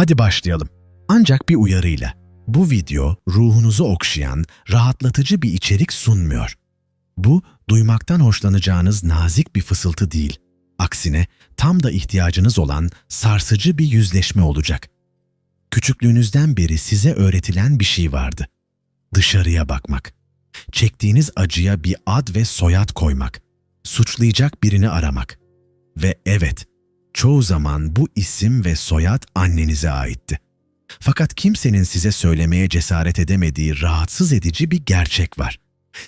Hadi başlayalım. Ancak bir uyarıyla. Bu video ruhunuzu okşayan, rahatlatıcı bir içerik sunmuyor. Bu, duymaktan hoşlanacağınız nazik bir fısıltı değil. Aksine tam da ihtiyacınız olan sarsıcı bir yüzleşme olacak. Küçüklüğünüzden beri size öğretilen bir şey vardı. Dışarıya bakmak. Çektiğiniz acıya bir ad ve soyad koymak. Suçlayacak birini aramak. Ve evet, çoğu zaman bu isim ve soyad annenize aitti. Fakat kimsenin size söylemeye cesaret edemediği rahatsız edici bir gerçek var.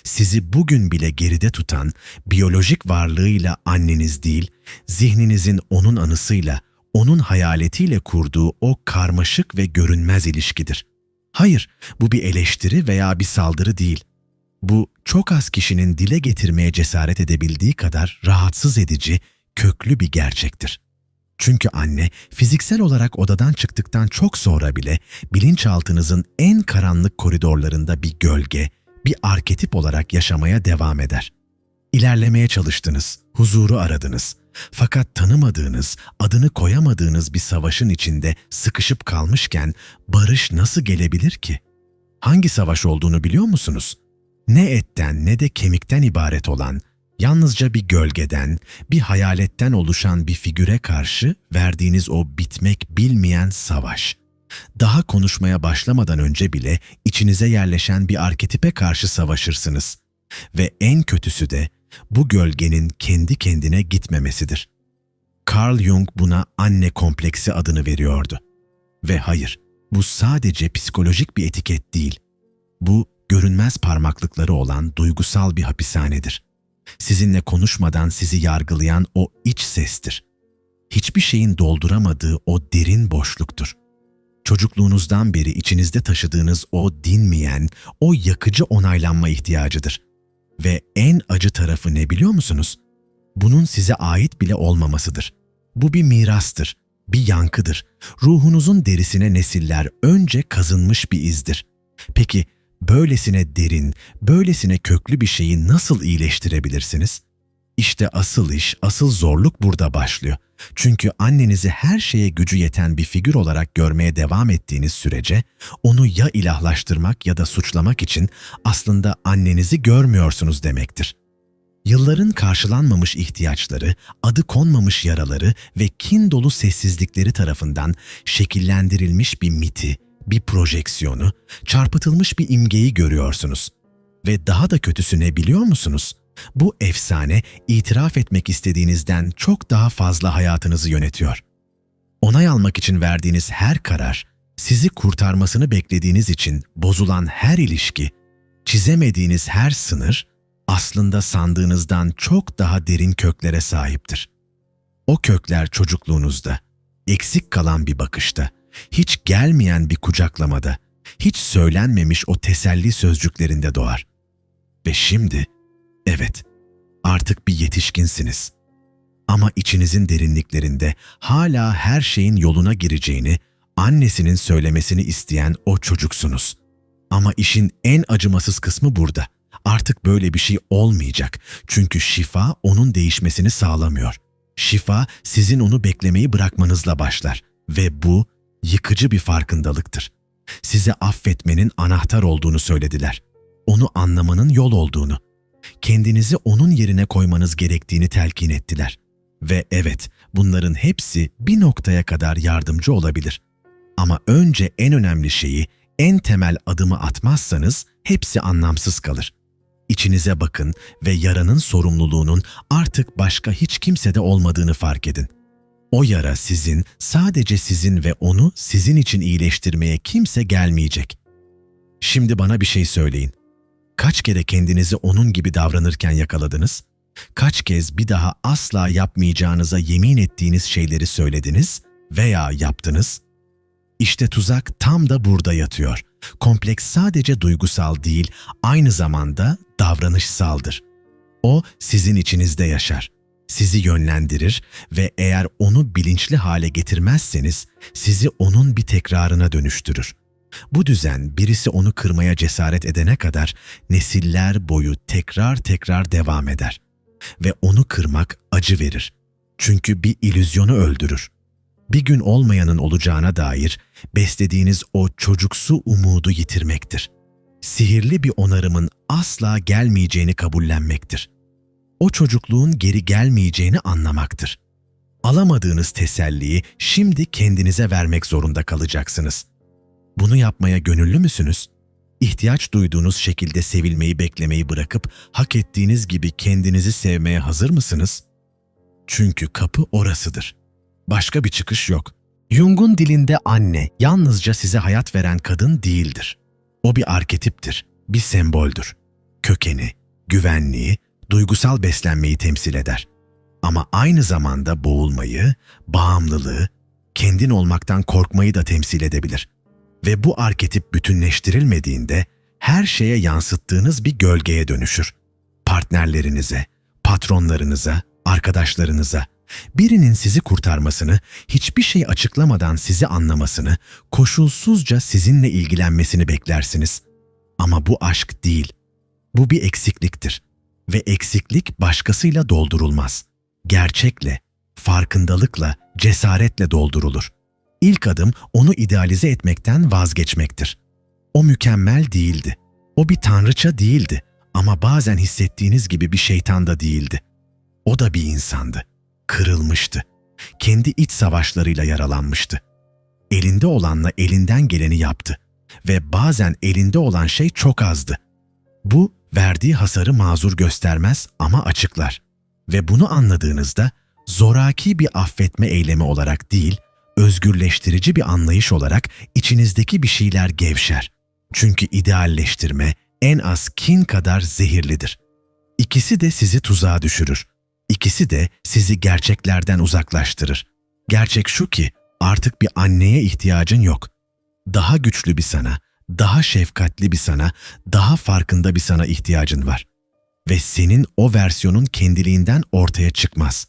Sizi bugün bile geride tutan biyolojik varlığıyla anneniz değil, zihninizin onun anısıyla, onun hayaletiyle kurduğu o karmaşık ve görünmez ilişkidir. Hayır, bu bir eleştiri veya bir saldırı değil. Bu çok az kişinin dile getirmeye cesaret edebildiği kadar rahatsız edici, köklü bir gerçektir. Çünkü anne fiziksel olarak odadan çıktıktan çok sonra bile bilinçaltınızın en karanlık koridorlarında bir gölge, bir arketip olarak yaşamaya devam eder. İlerlemeye çalıştınız, huzuru aradınız. Fakat tanımadığınız, adını koyamadığınız bir savaşın içinde sıkışıp kalmışken barış nasıl gelebilir ki? Hangi savaş olduğunu biliyor musunuz? Ne etten ne de kemikten ibaret olan, yalnızca bir gölgeden, bir hayaletten oluşan bir figüre karşı verdiğiniz o bitmek bilmeyen savaş. Daha konuşmaya başlamadan önce bile içinize yerleşen bir arketipe karşı savaşırsınız. Ve en kötüsü de bu gölgenin kendi kendine gitmemesidir. Carl Jung buna anne kompleksi adını veriyordu. Ve hayır, bu sadece psikolojik bir etiket değil. Bu görünmez parmaklıkları olan duygusal bir hapishanedir. Sizinle konuşmadan sizi yargılayan o iç sestir. Hiçbir şeyin dolduramadığı o derin boşluktur. Çocukluğunuzdan beri içinizde taşıdığınız o dinmeyen, o yakıcı onaylanma ihtiyacıdır. Ve en acı tarafı ne biliyor musunuz? Bunun size ait bile olmamasıdır. Bu bir mirastır, bir yankıdır. Ruhunuzun derisine nesiller önce kazınmış bir izdir. Peki böylesine derin, böylesine köklü bir şeyi nasıl iyileştirebilirsiniz? İşte asıl iş, asıl zorluk burada başlıyor. Çünkü annenizi her şeye gücü yeten bir figür olarak görmeye devam ettiğiniz sürece onu ya ilahlaştırmak ya da suçlamak için aslında annenizi görmüyorsunuz demektir. Yılların karşılanmamış ihtiyaçları, adı konmamış yaraları ve kin dolu sessizlikleri tarafından şekillendirilmiş bir miti, bir projeksiyonu, çarpıtılmış bir imgeyi görüyorsunuz. Ve daha da kötüsü ne biliyor musunuz? Bu efsane itiraf etmek istediğinizden çok daha fazla hayatınızı yönetiyor. Onay almak için verdiğiniz her karar, sizi kurtarmasını beklediğiniz için bozulan her ilişki, çizemediğiniz her sınır aslında sandığınızdan çok daha derin köklere sahiptir. O kökler çocukluğunuzda, eksik kalan bir bakışta, hiç gelmeyen bir kucaklamada, hiç söylenmemiş o teselli sözcüklerinde doğar. Ve şimdi, evet, artık bir yetişkinsiniz. Ama içinizin derinliklerinde hala her şeyin yoluna gireceğini, annesinin söylemesini isteyen o çocuksunuz. Ama işin en acımasız kısmı burada. Artık böyle bir şey olmayacak. Çünkü şifa onun değişmesini sağlamıyor. Şifa sizin onu beklemeyi bırakmanızla başlar ve bu yıkıcı bir farkındalıktır. Size affetmenin anahtar olduğunu söylediler. Onu anlamanın yol olduğunu. Kendinizi onun yerine koymanız gerektiğini telkin ettiler. Ve evet, bunların hepsi bir noktaya kadar yardımcı olabilir. Ama önce en önemli şeyi, en temel adımı atmazsanız hepsi anlamsız kalır. İçinize bakın ve yaranın sorumluluğunun artık başka hiç kimsede olmadığını fark edin. O yara sizin, sadece sizin ve onu sizin için iyileştirmeye kimse gelmeyecek. Şimdi bana bir şey söyleyin. Kaç kere kendinizi onun gibi davranırken yakaladınız? Kaç kez bir daha asla yapmayacağınıza yemin ettiğiniz şeyleri söylediniz veya yaptınız? İşte tuzak tam da burada yatıyor. Kompleks sadece duygusal değil, aynı zamanda davranışsaldır. O sizin içinizde yaşar sizi yönlendirir ve eğer onu bilinçli hale getirmezseniz sizi onun bir tekrarına dönüştürür. Bu düzen birisi onu kırmaya cesaret edene kadar nesiller boyu tekrar tekrar devam eder. Ve onu kırmak acı verir. Çünkü bir ilüzyonu öldürür. Bir gün olmayanın olacağına dair beslediğiniz o çocuksu umudu yitirmektir. Sihirli bir onarımın asla gelmeyeceğini kabullenmektir. O çocukluğun geri gelmeyeceğini anlamaktır. Alamadığınız teselliyi şimdi kendinize vermek zorunda kalacaksınız. Bunu yapmaya gönüllü müsünüz? İhtiyaç duyduğunuz şekilde sevilmeyi beklemeyi bırakıp hak ettiğiniz gibi kendinizi sevmeye hazır mısınız? Çünkü kapı orasıdır. Başka bir çıkış yok. Jung'un dilinde anne yalnızca size hayat veren kadın değildir. O bir arketiptir, bir semboldür. Kökeni, güvenliği, duygusal beslenmeyi temsil eder. Ama aynı zamanda boğulmayı, bağımlılığı, kendin olmaktan korkmayı da temsil edebilir. Ve bu arketip bütünleştirilmediğinde her şeye yansıttığınız bir gölgeye dönüşür. Partnerlerinize, patronlarınıza, arkadaşlarınıza, birinin sizi kurtarmasını, hiçbir şey açıklamadan sizi anlamasını, koşulsuzca sizinle ilgilenmesini beklersiniz. Ama bu aşk değil. Bu bir eksikliktir. Ve eksiklik başkasıyla doldurulmaz. Gerçekle, farkındalıkla, cesaretle doldurulur. İlk adım onu idealize etmekten vazgeçmektir. O mükemmel değildi. O bir tanrıça değildi ama bazen hissettiğiniz gibi bir şeytan da değildi. O da bir insandı. Kırılmıştı. Kendi iç savaşlarıyla yaralanmıştı. Elinde olanla elinden geleni yaptı ve bazen elinde olan şey çok azdı. Bu verdiği hasarı mazur göstermez ama açıklar. Ve bunu anladığınızda zoraki bir affetme eylemi olarak değil, özgürleştirici bir anlayış olarak içinizdeki bir şeyler gevşer. Çünkü idealleştirme en az kin kadar zehirlidir. İkisi de sizi tuzağa düşürür. İkisi de sizi gerçeklerden uzaklaştırır. Gerçek şu ki artık bir anneye ihtiyacın yok. Daha güçlü bir sana, daha şefkatli bir sana, daha farkında bir sana ihtiyacın var. Ve senin o versiyonun kendiliğinden ortaya çıkmaz.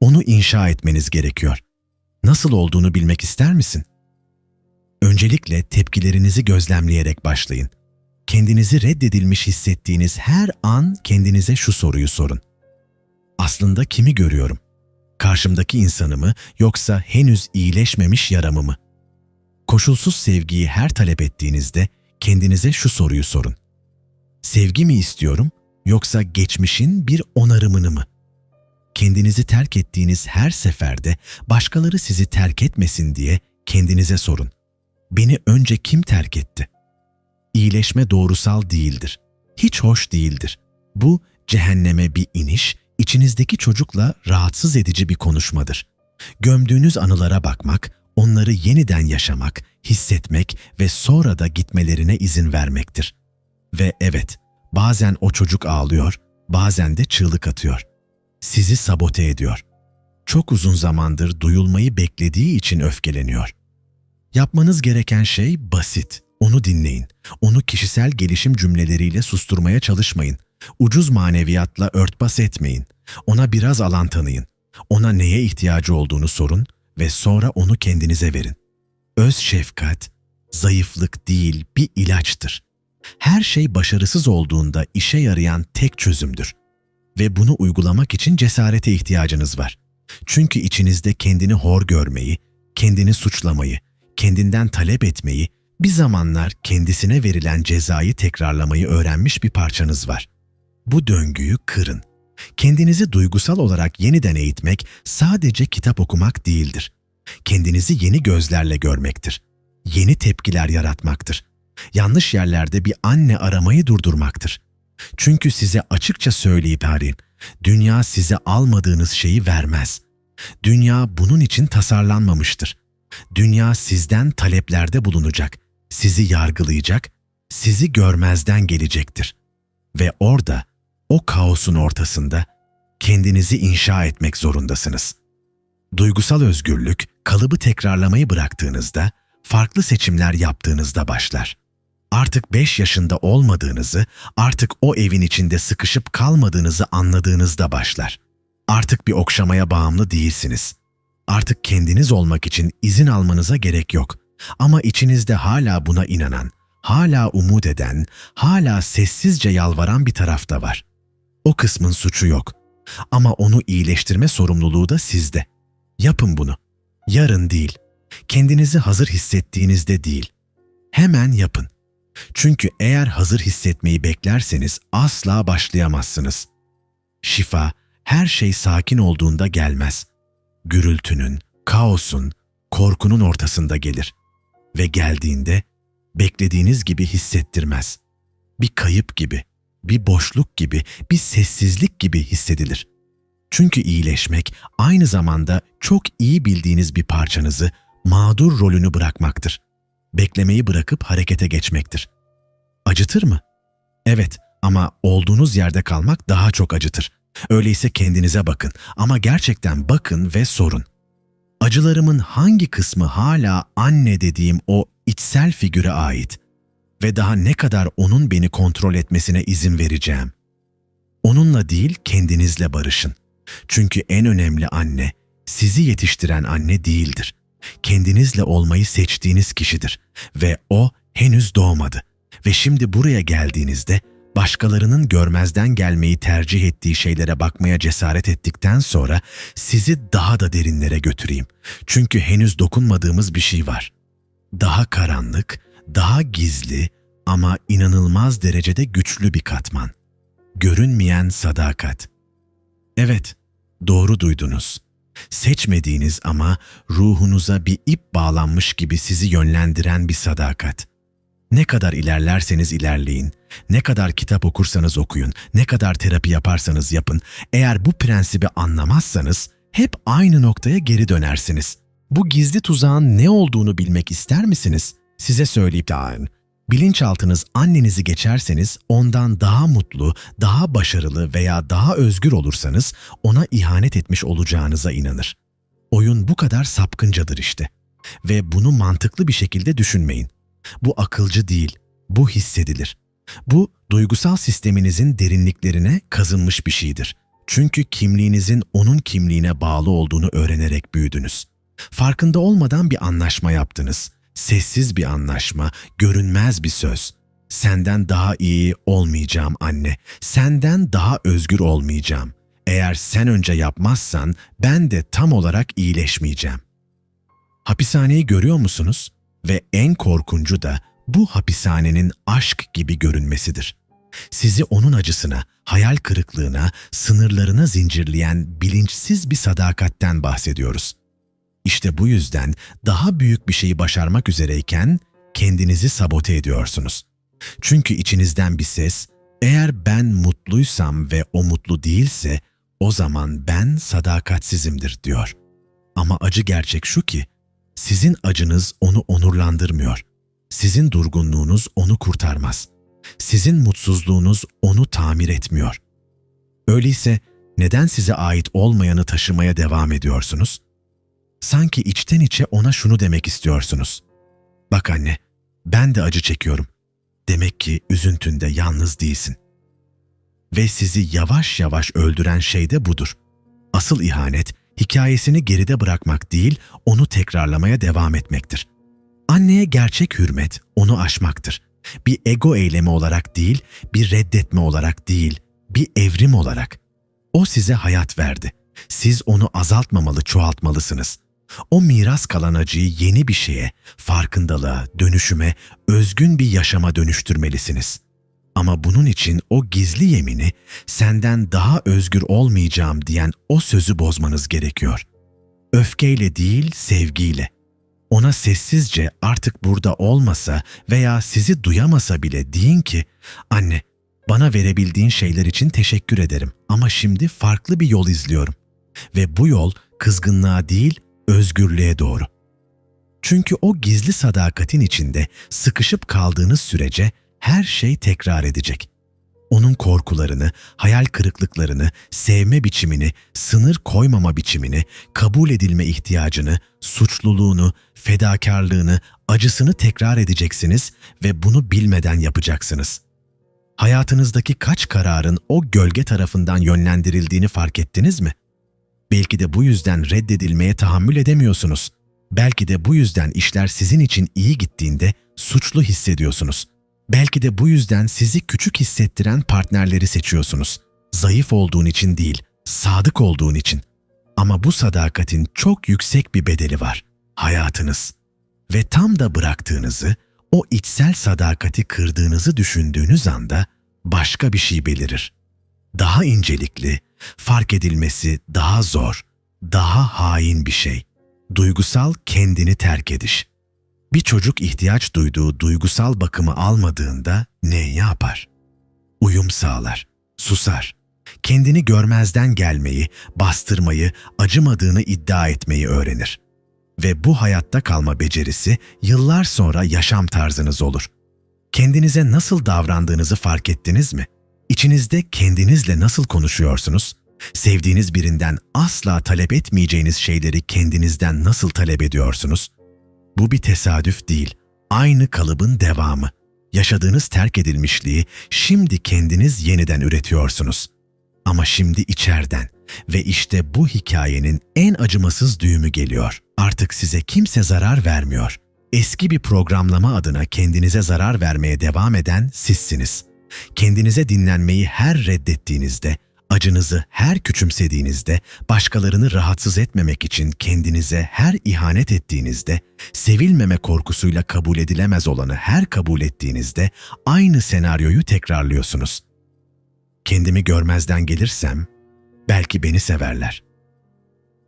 Onu inşa etmeniz gerekiyor. Nasıl olduğunu bilmek ister misin? Öncelikle tepkilerinizi gözlemleyerek başlayın. Kendinizi reddedilmiş hissettiğiniz her an kendinize şu soruyu sorun. Aslında kimi görüyorum? Karşımdaki insanı mı yoksa henüz iyileşmemiş yaramı mı? Koşulsuz sevgiyi her talep ettiğinizde kendinize şu soruyu sorun. Sevgi mi istiyorum yoksa geçmişin bir onarımını mı? Kendinizi terk ettiğiniz her seferde başkaları sizi terk etmesin diye kendinize sorun. Beni önce kim terk etti? İyileşme doğrusal değildir. Hiç hoş değildir. Bu cehenneme bir iniş, içinizdeki çocukla rahatsız edici bir konuşmadır. Gömdüğünüz anılara bakmak, onları yeniden yaşamak, hissetmek ve sonra da gitmelerine izin vermektir. Ve evet, bazen o çocuk ağlıyor, bazen de çığlık atıyor. Sizi sabote ediyor. Çok uzun zamandır duyulmayı beklediği için öfkeleniyor. Yapmanız gereken şey basit. Onu dinleyin. Onu kişisel gelişim cümleleriyle susturmaya çalışmayın. Ucuz maneviyatla örtbas etmeyin. Ona biraz alan tanıyın. Ona neye ihtiyacı olduğunu sorun ve sonra onu kendinize verin. Öz şefkat, zayıflık değil bir ilaçtır. Her şey başarısız olduğunda işe yarayan tek çözümdür. Ve bunu uygulamak için cesarete ihtiyacınız var. Çünkü içinizde kendini hor görmeyi, kendini suçlamayı, kendinden talep etmeyi, bir zamanlar kendisine verilen cezayı tekrarlamayı öğrenmiş bir parçanız var. Bu döngüyü kırın. Kendinizi duygusal olarak yeniden eğitmek sadece kitap okumak değildir. Kendinizi yeni gözlerle görmektir. Yeni tepkiler yaratmaktır. Yanlış yerlerde bir anne aramayı durdurmaktır. Çünkü size açıkça söyleyip arayayım, dünya size almadığınız şeyi vermez. Dünya bunun için tasarlanmamıştır. Dünya sizden taleplerde bulunacak, sizi yargılayacak, sizi görmezden gelecektir. Ve orada, o kaosun ortasında kendinizi inşa etmek zorundasınız. Duygusal özgürlük, kalıbı tekrarlamayı bıraktığınızda, farklı seçimler yaptığınızda başlar. Artık 5 yaşında olmadığınızı, artık o evin içinde sıkışıp kalmadığınızı anladığınızda başlar. Artık bir okşamaya bağımlı değilsiniz. Artık kendiniz olmak için izin almanıza gerek yok. Ama içinizde hala buna inanan, hala umut eden, hala sessizce yalvaran bir taraf da var. O kısmın suçu yok. Ama onu iyileştirme sorumluluğu da sizde. Yapın bunu. Yarın değil. Kendinizi hazır hissettiğinizde değil. Hemen yapın. Çünkü eğer hazır hissetmeyi beklerseniz asla başlayamazsınız. Şifa her şey sakin olduğunda gelmez. Gürültünün, kaosun, korkunun ortasında gelir ve geldiğinde beklediğiniz gibi hissettirmez. Bir kayıp gibi, bir boşluk gibi, bir sessizlik gibi hissedilir. Çünkü iyileşmek aynı zamanda çok iyi bildiğiniz bir parçanızı mağdur rolünü bırakmaktır. Beklemeyi bırakıp harekete geçmektir. Acıtır mı? Evet ama olduğunuz yerde kalmak daha çok acıtır. Öyleyse kendinize bakın ama gerçekten bakın ve sorun. Acılarımın hangi kısmı hala anne dediğim o içsel figüre ait ve daha ne kadar onun beni kontrol etmesine izin vereceğim? Onunla değil kendinizle barışın. Çünkü en önemli anne sizi yetiştiren anne değildir. Kendinizle olmayı seçtiğiniz kişidir ve o henüz doğmadı. Ve şimdi buraya geldiğinizde başkalarının görmezden gelmeyi tercih ettiği şeylere bakmaya cesaret ettikten sonra sizi daha da derinlere götüreyim. Çünkü henüz dokunmadığımız bir şey var. Daha karanlık, daha gizli ama inanılmaz derecede güçlü bir katman. Görünmeyen sadakat. Evet, doğru duydunuz. Seçmediğiniz ama ruhunuza bir ip bağlanmış gibi sizi yönlendiren bir sadakat. Ne kadar ilerlerseniz ilerleyin, ne kadar kitap okursanız okuyun, ne kadar terapi yaparsanız yapın, eğer bu prensibi anlamazsanız hep aynı noktaya geri dönersiniz. Bu gizli tuzağın ne olduğunu bilmek ister misiniz? Size söyleyip de Bilinçaltınız annenizi geçerseniz ondan daha mutlu, daha başarılı veya daha özgür olursanız ona ihanet etmiş olacağınıza inanır. Oyun bu kadar sapkıncadır işte. Ve bunu mantıklı bir şekilde düşünmeyin. Bu akılcı değil, bu hissedilir. Bu duygusal sisteminizin derinliklerine kazınmış bir şeydir. Çünkü kimliğinizin onun kimliğine bağlı olduğunu öğrenerek büyüdünüz. Farkında olmadan bir anlaşma yaptınız. Sessiz bir anlaşma, görünmez bir söz. Senden daha iyi olmayacağım anne. Senden daha özgür olmayacağım. Eğer sen önce yapmazsan ben de tam olarak iyileşmeyeceğim. Hapishaneyi görüyor musunuz? Ve en korkuncu da bu hapishanenin aşk gibi görünmesidir. Sizi onun acısına, hayal kırıklığına, sınırlarına zincirleyen bilinçsiz bir sadakatten bahsediyoruz. İşte bu yüzden daha büyük bir şeyi başarmak üzereyken kendinizi sabote ediyorsunuz. Çünkü içinizden bir ses, eğer ben mutluysam ve o mutlu değilse, o zaman ben sadakatsizimdir diyor. Ama acı gerçek şu ki, sizin acınız onu onurlandırmıyor. Sizin durgunluğunuz onu kurtarmaz. Sizin mutsuzluğunuz onu tamir etmiyor. Öyleyse neden size ait olmayanı taşımaya devam ediyorsunuz? Sanki içten içe ona şunu demek istiyorsunuz. Bak anne, ben de acı çekiyorum. Demek ki üzüntünde yalnız değilsin. Ve sizi yavaş yavaş öldüren şey de budur. Asıl ihanet, hikayesini geride bırakmak değil, onu tekrarlamaya devam etmektir. Anneye gerçek hürmet, onu aşmaktır. Bir ego eylemi olarak değil, bir reddetme olarak değil, bir evrim olarak. O size hayat verdi. Siz onu azaltmamalı, çoğaltmalısınız. O miras kalan acıyı yeni bir şeye, farkındalığa, dönüşüme, özgün bir yaşama dönüştürmelisiniz. Ama bunun için o gizli yemini senden daha özgür olmayacağım diyen o sözü bozmanız gerekiyor. Öfkeyle değil, sevgiyle. Ona sessizce artık burada olmasa veya sizi duyamasa bile deyin ki, anne bana verebildiğin şeyler için teşekkür ederim ama şimdi farklı bir yol izliyorum. Ve bu yol kızgınlığa değil, özgürlüğe doğru. Çünkü o gizli sadakatin içinde sıkışıp kaldığınız sürece her şey tekrar edecek. Onun korkularını, hayal kırıklıklarını, sevme biçimini, sınır koymama biçimini, kabul edilme ihtiyacını, suçluluğunu, fedakarlığını, acısını tekrar edeceksiniz ve bunu bilmeden yapacaksınız. Hayatınızdaki kaç kararın o gölge tarafından yönlendirildiğini fark ettiniz mi? Belki de bu yüzden reddedilmeye tahammül edemiyorsunuz. Belki de bu yüzden işler sizin için iyi gittiğinde suçlu hissediyorsunuz. Belki de bu yüzden sizi küçük hissettiren partnerleri seçiyorsunuz. Zayıf olduğun için değil, sadık olduğun için. Ama bu sadakatin çok yüksek bir bedeli var. Hayatınız. Ve tam da bıraktığınızı, o içsel sadakati kırdığınızı düşündüğünüz anda başka bir şey belirir. Daha incelikli, fark edilmesi daha zor, daha hain bir şey. Duygusal kendini terk ediş. Bir çocuk ihtiyaç duyduğu duygusal bakımı almadığında ne yapar? Uyum sağlar, susar. Kendini görmezden gelmeyi, bastırmayı, acımadığını iddia etmeyi öğrenir. Ve bu hayatta kalma becerisi yıllar sonra yaşam tarzınız olur. Kendinize nasıl davrandığınızı fark ettiniz mi? İçinizde kendinizle nasıl konuşuyorsunuz? Sevdiğiniz birinden asla talep etmeyeceğiniz şeyleri kendinizden nasıl talep ediyorsunuz? Bu bir tesadüf değil, aynı kalıbın devamı. Yaşadığınız terk edilmişliği şimdi kendiniz yeniden üretiyorsunuz. Ama şimdi içeriden ve işte bu hikayenin en acımasız düğümü geliyor. Artık size kimse zarar vermiyor. Eski bir programlama adına kendinize zarar vermeye devam eden sizsiniz. Kendinize dinlenmeyi her reddettiğinizde, acınızı her küçümsediğinizde, başkalarını rahatsız etmemek için kendinize her ihanet ettiğinizde, sevilmeme korkusuyla kabul edilemez olanı her kabul ettiğinizde aynı senaryoyu tekrarlıyorsunuz. Kendimi görmezden gelirsem belki beni severler.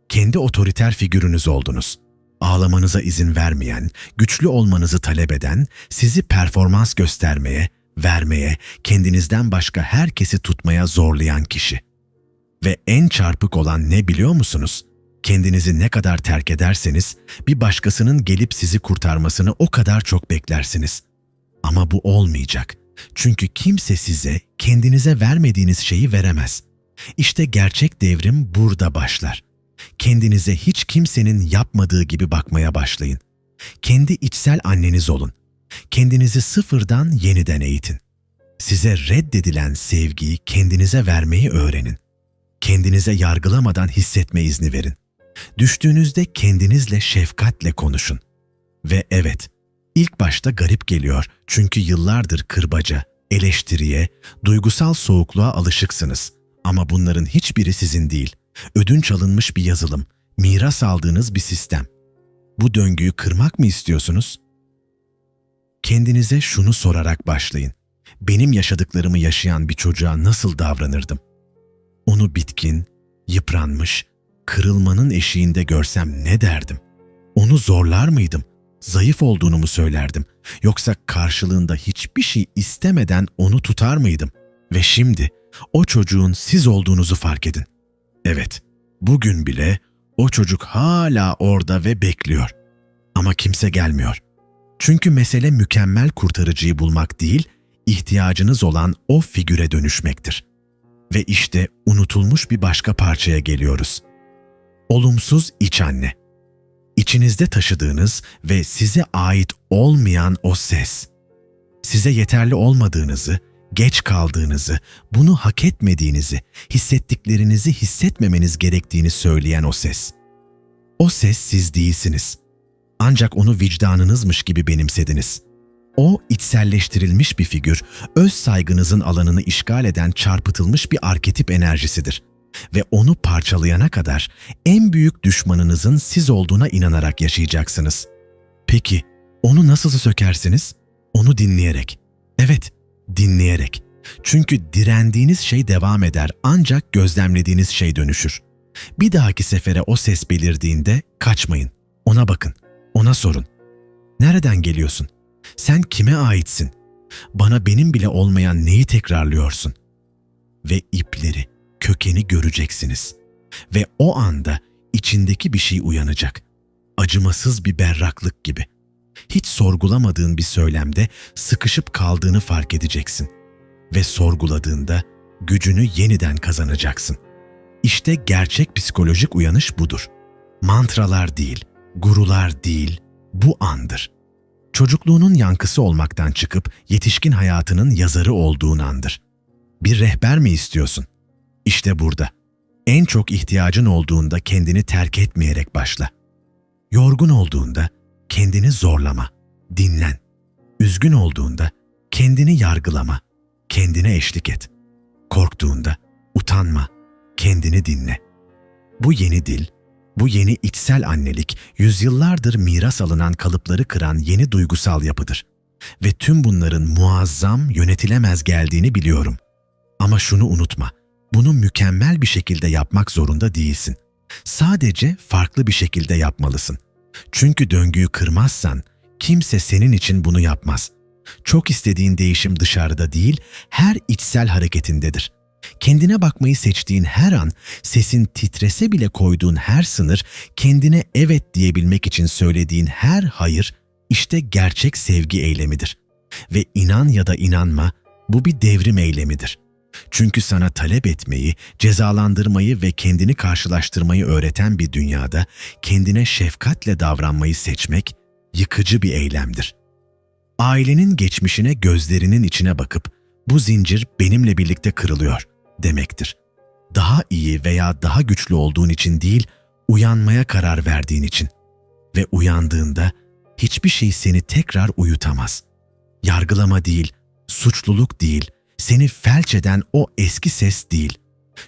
Kendi otoriter figürünüz oldunuz. Ağlamanıza izin vermeyen, güçlü olmanızı talep eden, sizi performans göstermeye, vermeye, kendinizden başka herkesi tutmaya zorlayan kişi. Ve en çarpık olan ne biliyor musunuz? Kendinizi ne kadar terk ederseniz bir başkasının gelip sizi kurtarmasını o kadar çok beklersiniz. Ama bu olmayacak. Çünkü kimse size kendinize vermediğiniz şeyi veremez. İşte gerçek devrim burada başlar. Kendinize hiç kimsenin yapmadığı gibi bakmaya başlayın. Kendi içsel anneniz olun. Kendinizi sıfırdan yeniden eğitin. Size reddedilen sevgiyi kendinize vermeyi öğrenin. Kendinize yargılamadan hissetme izni verin. Düştüğünüzde kendinizle şefkatle konuşun. Ve evet, ilk başta garip geliyor çünkü yıllardır kırbaca, eleştiriye, duygusal soğukluğa alışıksınız. Ama bunların hiçbiri sizin değil. Ödünç alınmış bir yazılım, miras aldığınız bir sistem. Bu döngüyü kırmak mı istiyorsunuz? Kendinize şunu sorarak başlayın. Benim yaşadıklarımı yaşayan bir çocuğa nasıl davranırdım? Onu bitkin, yıpranmış, kırılmanın eşiğinde görsem ne derdim? Onu zorlar mıydım? Zayıf olduğunu mu söylerdim? Yoksa karşılığında hiçbir şey istemeden onu tutar mıydım? Ve şimdi o çocuğun siz olduğunuzu fark edin. Evet, bugün bile o çocuk hala orada ve bekliyor. Ama kimse gelmiyor. Çünkü mesele mükemmel kurtarıcıyı bulmak değil, ihtiyacınız olan o figüre dönüşmektir. Ve işte unutulmuş bir başka parçaya geliyoruz. Olumsuz iç anne. İçinizde taşıdığınız ve size ait olmayan o ses. Size yeterli olmadığınızı, geç kaldığınızı, bunu hak etmediğinizi, hissettiklerinizi hissetmemeniz gerektiğini söyleyen o ses. O ses siz değilsiniz. Ancak onu vicdanınızmış gibi benimsediniz. O içselleştirilmiş bir figür, öz saygınızın alanını işgal eden çarpıtılmış bir arketip enerjisidir. Ve onu parçalayana kadar en büyük düşmanınızın siz olduğuna inanarak yaşayacaksınız. Peki, onu nasıl sökersiniz? Onu dinleyerek. Evet, dinleyerek. Çünkü direndiğiniz şey devam eder ancak gözlemlediğiniz şey dönüşür. Bir dahaki sefere o ses belirdiğinde kaçmayın. Ona bakın. Ona sorun. Nereden geliyorsun? Sen kime aitsin? Bana benim bile olmayan neyi tekrarlıyorsun? Ve ipleri, kökeni göreceksiniz. Ve o anda içindeki bir şey uyanacak. Acımasız bir berraklık gibi. Hiç sorgulamadığın bir söylemde sıkışıp kaldığını fark edeceksin. Ve sorguladığında gücünü yeniden kazanacaksın. İşte gerçek psikolojik uyanış budur. Mantralar değil, gurular değil, bu andır. Çocukluğunun yankısı olmaktan çıkıp yetişkin hayatının yazarı olduğun andır. Bir rehber mi istiyorsun? İşte burada. En çok ihtiyacın olduğunda kendini terk etmeyerek başla. Yorgun olduğunda kendini zorlama, dinlen. Üzgün olduğunda kendini yargılama, kendine eşlik et. Korktuğunda utanma, kendini dinle. Bu yeni dil, bu yeni içsel annelik, yüzyıllardır miras alınan kalıpları kıran yeni duygusal yapıdır. Ve tüm bunların muazzam, yönetilemez geldiğini biliyorum. Ama şunu unutma, bunu mükemmel bir şekilde yapmak zorunda değilsin. Sadece farklı bir şekilde yapmalısın. Çünkü döngüyü kırmazsan kimse senin için bunu yapmaz. Çok istediğin değişim dışarıda değil, her içsel hareketindedir. Kendine bakmayı seçtiğin her an, sesin titrese bile koyduğun her sınır, kendine evet diyebilmek için söylediğin her hayır, işte gerçek sevgi eylemidir. Ve inan ya da inanma, bu bir devrim eylemidir. Çünkü sana talep etmeyi, cezalandırmayı ve kendini karşılaştırmayı öğreten bir dünyada kendine şefkatle davranmayı seçmek yıkıcı bir eylemdir. Ailenin geçmişine gözlerinin içine bakıp bu zincir benimle birlikte kırılıyor demektir. Daha iyi veya daha güçlü olduğun için değil, uyanmaya karar verdiğin için. Ve uyandığında hiçbir şey seni tekrar uyutamaz. Yargılama değil, suçluluk değil, seni felç eden o eski ses değil.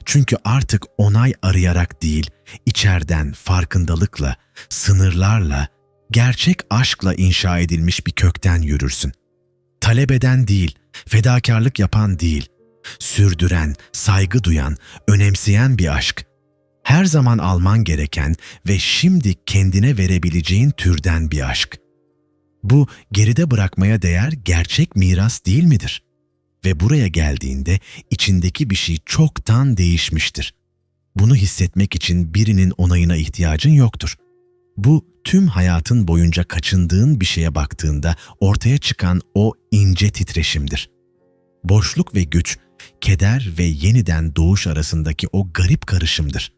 Çünkü artık onay arayarak değil, içerden farkındalıkla, sınırlarla, gerçek aşkla inşa edilmiş bir kökten yürürsün. Talep eden değil, fedakarlık yapan değil, sürdüren, saygı duyan, önemseyen bir aşk. Her zaman alman gereken ve şimdi kendine verebileceğin türden bir aşk. Bu geride bırakmaya değer gerçek miras değil midir? Ve buraya geldiğinde içindeki bir şey çoktan değişmiştir. Bunu hissetmek için birinin onayına ihtiyacın yoktur. Bu tüm hayatın boyunca kaçındığın bir şeye baktığında ortaya çıkan o ince titreşimdir. Boşluk ve güç, keder ve yeniden doğuş arasındaki o garip karışımdır.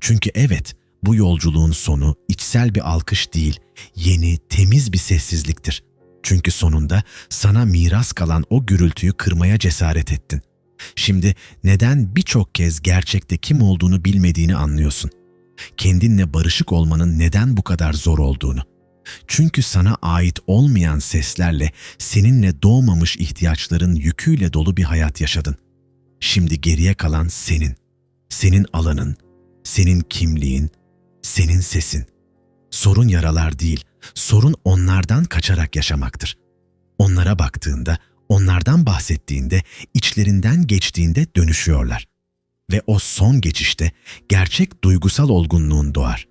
Çünkü evet, bu yolculuğun sonu içsel bir alkış değil, yeni, temiz bir sessizliktir. Çünkü sonunda sana miras kalan o gürültüyü kırmaya cesaret ettin. Şimdi neden birçok kez gerçekte kim olduğunu bilmediğini anlıyorsun. Kendinle barışık olmanın neden bu kadar zor olduğunu. Çünkü sana ait olmayan seslerle seninle doğmamış ihtiyaçların yüküyle dolu bir hayat yaşadın. Şimdi geriye kalan senin. Senin alanın, senin kimliğin, senin sesin. Sorun yaralar değil, sorun onlardan kaçarak yaşamaktır. Onlara baktığında, onlardan bahsettiğinde, içlerinden geçtiğinde dönüşüyorlar. Ve o son geçişte gerçek duygusal olgunluğun doğar.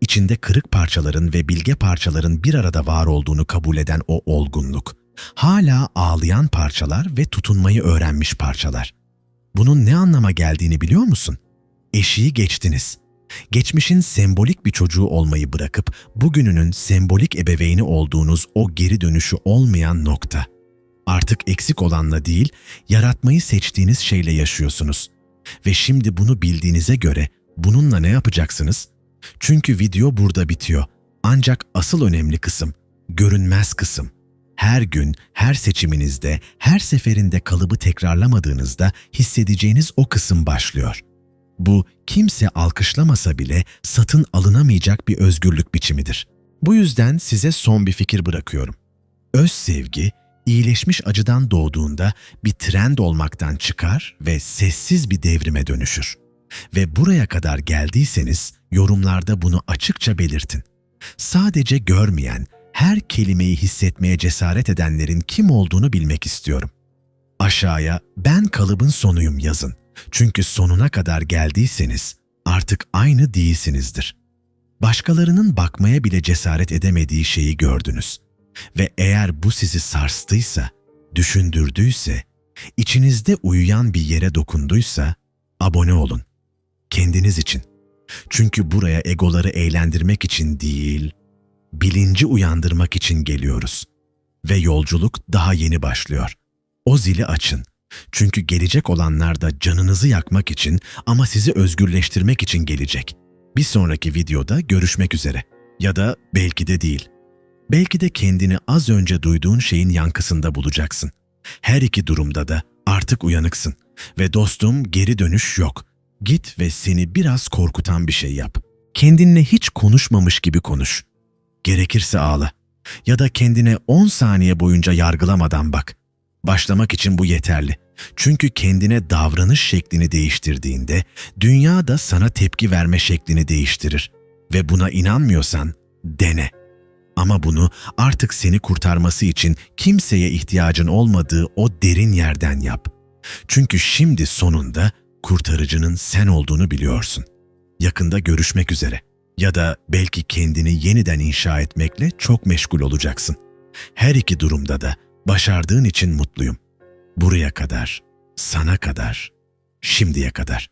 İçinde kırık parçaların ve bilge parçaların bir arada var olduğunu kabul eden o olgunluk. Hala ağlayan parçalar ve tutunmayı öğrenmiş parçalar. Bunun ne anlama geldiğini biliyor musun? Eşiği geçtiniz. Geçmişin sembolik bir çocuğu olmayı bırakıp bugününün sembolik ebeveyni olduğunuz o geri dönüşü olmayan nokta. Artık eksik olanla değil, yaratmayı seçtiğiniz şeyle yaşıyorsunuz. Ve şimdi bunu bildiğinize göre bununla ne yapacaksınız? Çünkü video burada bitiyor. Ancak asıl önemli kısım, görünmez kısım. Her gün, her seçiminizde, her seferinde kalıbı tekrarlamadığınızda hissedeceğiniz o kısım başlıyor. Bu kimse alkışlamasa bile satın alınamayacak bir özgürlük biçimidir. Bu yüzden size son bir fikir bırakıyorum. Öz sevgi, iyileşmiş acıdan doğduğunda bir trend olmaktan çıkar ve sessiz bir devrime dönüşür. Ve buraya kadar geldiyseniz yorumlarda bunu açıkça belirtin. Sadece görmeyen, her kelimeyi hissetmeye cesaret edenlerin kim olduğunu bilmek istiyorum. Aşağıya ben kalıbın sonuyum yazın. Çünkü sonuna kadar geldiyseniz artık aynı değilsinizdir. Başkalarının bakmaya bile cesaret edemediği şeyi gördünüz. Ve eğer bu sizi sarstıysa, düşündürdüyse, içinizde uyuyan bir yere dokunduysa abone olun. Kendiniz için. Çünkü buraya egoları eğlendirmek için değil, bilinci uyandırmak için geliyoruz. Ve yolculuk daha yeni başlıyor. O zili açın. Çünkü gelecek olanlar da canınızı yakmak için ama sizi özgürleştirmek için gelecek. Bir sonraki videoda görüşmek üzere. Ya da belki de değil. Belki de kendini az önce duyduğun şeyin yankısında bulacaksın. Her iki durumda da artık uyanıksın. Ve dostum geri dönüş yok. Git ve seni biraz korkutan bir şey yap. Kendinle hiç konuşmamış gibi konuş. Gerekirse ağla. Ya da kendine 10 saniye boyunca yargılamadan bak. Başlamak için bu yeterli. Çünkü kendine davranış şeklini değiştirdiğinde dünya da sana tepki verme şeklini değiştirir. Ve buna inanmıyorsan dene. Ama bunu artık seni kurtarması için kimseye ihtiyacın olmadığı o derin yerden yap. Çünkü şimdi sonunda kurtarıcının sen olduğunu biliyorsun. Yakında görüşmek üzere ya da belki kendini yeniden inşa etmekle çok meşgul olacaksın. Her iki durumda da başardığın için mutluyum. Buraya kadar, sana kadar, şimdiye kadar.